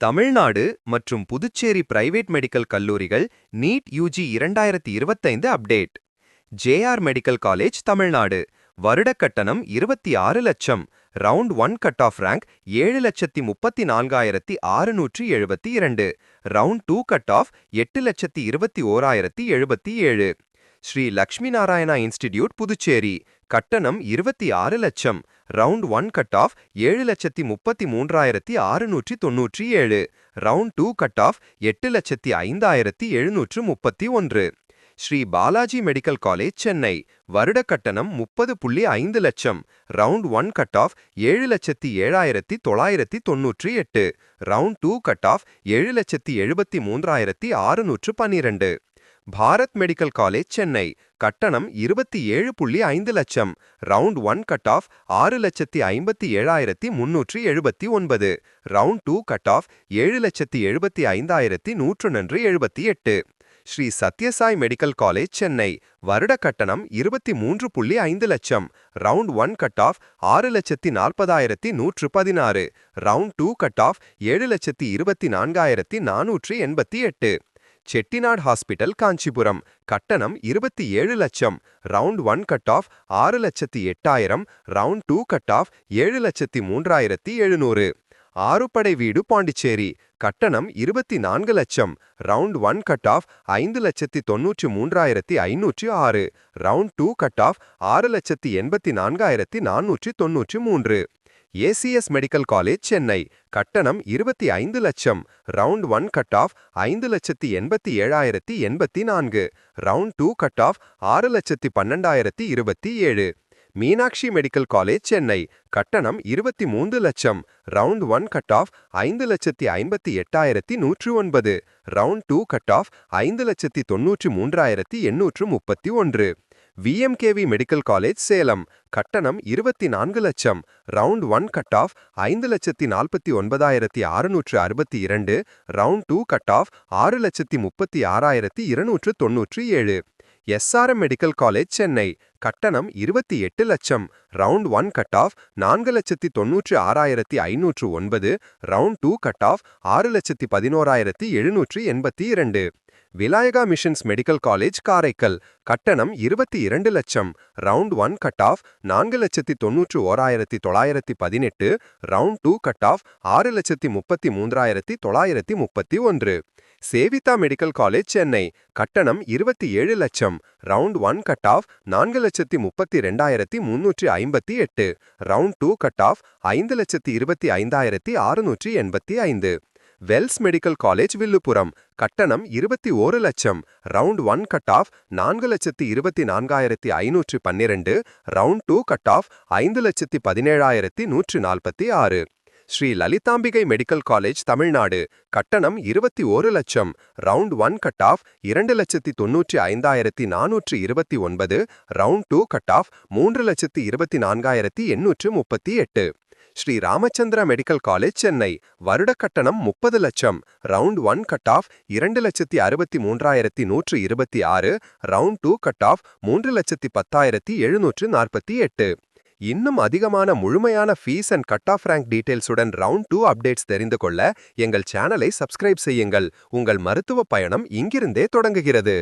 தமிழ்நாடு மற்றும் Puducherry private medical கல்லூரிகள் NEET UG இரண்டாயிரத்தி இருபத்தைந்து update. JR medical college Tamil Nadu. வருடக் கட்டணம் இருபத்தி ஆறு லட்சம். Round one cut off rank ஏழு லட்சத்தி முப்பத்தி நான்காயிரத்தி ஆறுநூற்றி எழுபத்தி இரண்டு. ரவுண்ட் டூ கட் ஆஃப் எட்டு லட்சத்தி இருபத்தி ஓராயிரத்தி எழுபத்தி ஏழு. ஸ்ரீ லக்ஷ்மி நாராயணா இன்ஸ்டிடியூட் புதுச்சேரி. கட்டணம் இருபத்தி ஆறு லட்சம். ரவுண்ட் ஒன் கட் ஆஃப் ஏழு லட்சத்தி முப்பத்தி மூன்றாயிரத்தி ஆறுநூற்றி தொன்னூற்றி ஏழு. ரவுண்ட் டூ கட் ஆஃப் எட்டு லட்சத்தி ஐந்தாயிரத்தி எழுநூற்று முப்பத்தி ஒன்று. Sri Balaji medical college Chennai. வருட கட்டணம் முப்பது புள்ளி ஐந்து லட்சம். ரவுண்ட் ஒன் கட் ஆஃப் ஏழு லட்சத்தி ஏழாயிரத்தி தொள்ளாயிரத்தி தொன்னூற்றி எட்டு. ரவுண்ட் டூ கட் ஆஃப் ஏழு லட்சத்தி எழுபத்தி மூன்றாயிரத்தி ஆறுநூற்று பன்னிரண்டு. Bharat medical college Chennai. கட்டணம் இருபத்தி ஏழு புள்ளி ஐந்து லட்சம். ரவுண்ட் ஒன் கட் ஆஃப் ஆறு லட்சத்தி ஐம்பத்தி ஏழாயிரத்தி முன்னூற்றி எழுபத்தி ஒன்பது. ரவுண்ட் டூ கட் ஆஃப் ஏழு லட்சத்தி எழுபத்தி ஐந்தாயிரத்தி நூற்று நன்று எழுபத்தி எட்டு. Sri Sathya Sai medical college Chennai. வருட கட்டணம் இருபத்தி மூன்று புள்ளி ஐந்து லட்சம். ரவுண்ட் ஒன் கட் ஆஃப் ஆறு லட்சத்தி நாற்பதாயிரத்தி நூற்று பதினாறு. ரவுண்ட் டூ கட் ஆஃப் ஏழு லட்சத்தி இருபத்தி நான்காயிரத்தி நானூற்றி எண்பத்தி எட்டு. செட்டிநாட் ஹாஸ்பிட்டல் காஞ்சிபுரம். கட்டணம் இருபத்தி ஏழு லட்சம். ரவுண்ட் ஒன் கட் ஆஃப் ஆறு லட்சத்தி எட்டாயிரம். ரவுண்ட் டூ கட் ஆஃப் ஏழு லட்சத்தி மூன்றாயிரத்தி எழுநூறு. ஆறுபடை வீடு பாண்டிச்சேரி. கட்டணம் இருபத்தி நான்கு லட்சம். ரவுண்ட் ஒன் கட் ஆஃப் ஐந்து லட்சத்தி தொன்னூற்றி மூன்றாயிரத்தி ஐநூற்றி ஆறு. ரவுண்ட் டூ கட் ஆஃப் ஆறு லட்சத்தி எண்பத்தி நான்காயிரத்தி நானூற்றி தொன்னூற்றி மூன்று. ஏசிஎஸ் மெடிக்கல் காலேஜ் சென்னை கட்டணம் இருபத்தி ஐந்து லட்சம். ரவுண்ட் ஒன் கட் ஆஃப் ஐந்து லட்சத்தி எண்பத்தி ஏழாயிரத்தி எண்பத்தி நான்கு. ரவுண்ட் டூ கட் ஆஃப் ஆறு லட்சத்தி பன்னெண்டாயிரத்தி இருபத்தி ஏழு. மீனாட்சி மெடிக்கல் காலேஜ் சென்னை கட்டணம் இருபத்தி மூன்று லட்சம். ரவுண்ட் ஒன் கட் ஆஃப் ஐந்து லட்சத்தி ஐம்பத்தி எட்டாயிரத்தி நூற்று ஒன்பது. ரவுண்ட் டூ கட் ஆஃப் ஐந்து லட்சத்தி தொன்னூற்றி மூன்றாயிரத்தி எண்ணூற்று முப்பத்தி ஒன்று. VMKV medical college Salem. கட்டணம் இருபத்தி நான்கு லட்சம். ரவுண்ட் ஒன் கட் ஆஃப் ஐந்து லட்சத்தி நாற்பத்தி ஒன்பதாயிரத்தி அறுநூற்று அறுபத்தி இரண்டு. ரவுண்ட் டூ கட் ஆஃப் ஆறு லட்சத்தி முப்பத்தி ஆறாயிரத்தி இருநூற்று தொன்னூற்றி ஏழு. SRM medical college Chennai. கட்டணம் இருபத்தி எட்டு லட்சம். ரவுண்ட் ஒன் கட் ஆஃப் நான்கு லட்சத்தி தொன்னூற்று ஆறாயிரத்தி ஐநூற்று ஒன்பது. ரவுண்ட் டூ கட் ஆஃப் ஆறு லட்சத்தி பதினோராயிரத்தி எழுநூற்று எண்பத்தி இரண்டு. Vinayaka missions medical college Karaikal. கட்டணம் இருபத்தி இரண்டு லட்சம். ரவுண்ட் ஒன் கட் ஆஃப் நான்கு லட்சத்தி தொன்னூற்று ஓராயிரத்தி தொள்ளாயிரத்தி பதினெட்டு. ரவுண்ட் டூ கட் ஆஃப் ஆறு லட்சத்தி முப்பத்தி மூன்றாயிரத்தி தொள்ளாயிரத்தி முப்பத்தி ஒன்று. Saveetha medical college Chennai. கட்டணம் இருபத்தி ஏழு லட்சம். ரவுண்ட் ஒன் கட் ஆஃப் நான்கு லட்சத்தி முப்பத்தி ரெண்டாயிரத்தி முன்னூற்றி ஐம்பத்தி எட்டு. ரவுண்ட் டூ கட் ஆஃப் ஐந்து லட்சத்தி இருபத்தி ஐந்தாயிரத்தி ஆறுநூற்றி எண்பத்தி ஐந்து. வெல்ஸ் மெடிக்கல் காலேஜ் வில்லுப்புரம் கட்டணம் இருபத்தி ஓரு லட்சம். ரவுண்ட் ஒன் கட் ஆஃப் நான்கு லட்சத்தி இருபத்தி நான்காயிரத்தி ஐநூற்று பன்னிரண்டு. ரவுண்ட் டூ கட் ஆஃப் ஐந்து லட்சத்தி பதினேழாயிரத்தி நூற்று நாற்பத்தி ஆறு. Sri Lalithambigai medical college Tamil Nadu. கட்டணம் இருபத்தி ஓரு லட்சம். ரவுண்ட் ஒன் கட் ஆஃப் இரண்டு லட்சத்தி தொன்னூற்றி ஐந்தாயிரத்தி நானூற்றி இருபத்தி ஒன்பது. ரவுண்ட் டூ கட் ஆஃப் மூன்று லட்சத்தி இருபத்தி நான்காயிரத்தி எண்ணூற்று முப்பத்தி எட்டு. Sri Ramachandra medical college Chennai. வருட கட்டணம் முப்பது லட்சம். ரவுண்ட் ஒன் கட் ஆஃப் இரண்டு லட்சத்தி அறுபத்தி மூன்றாயிரத்தி நூற்று இருபத்தி ஆறு. ரவுண்ட் டூ கட் ஆஃப் மூன்று லட்சத்தி பத்தாயிரத்தி எழுநூற்று நாற்பத்தி எட்டு. இன்னும் அதிகமான முழுமையான fees and cut off rank டீடைல்ஸுடன் round two updates தெரிந்து கொள்ள எங்கள் சேனலை சப்ஸ்கிரைப் செய்யுங்கள். உங்கள் மருத்துவ பயணம் இங்கிருந்தே தொடங்குகிறது.